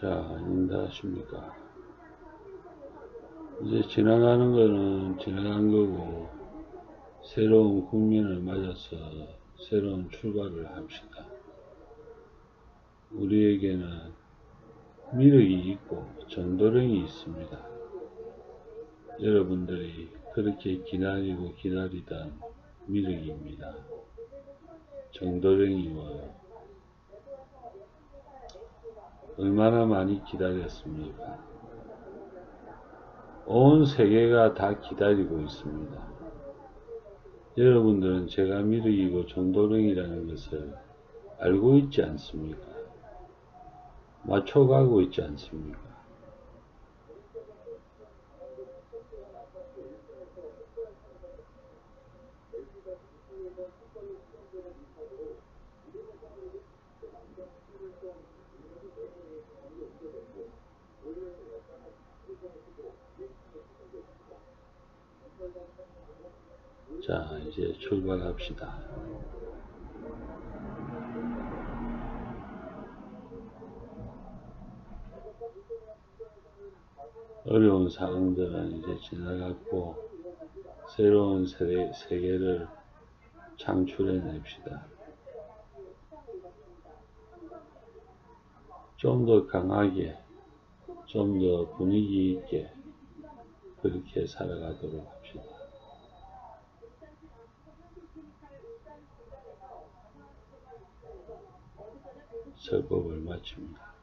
자, 인다하십니까? 이제 지나가는 거는 지나간 거고, 새로운 국면을 맞아서 새로운 출발을 합시다. 우리에게는 미륵이 있고 전도령이 있습니다. 여러분들이 그렇게 기다리고 기다리던 미륵입니다. 정도령이 와 얼마나 많이 기다렸습니까? 온 세계가 다 기다리고 있습니다. 여러분들은 제가 미륵이고 정도령이라는 것을 알고 있지 않습니까? 맞춰가고 있지 않습니까? 자, 이제 출발합시다. 어려운 상황들은 이제 지나갔고, 새로운 세계, 세계를 창출해 냅시다. 좀 더 강하게, 좀 더 분위기 있게, 그렇게 살아가도록 합시다. 설법을 마칩니다. 응?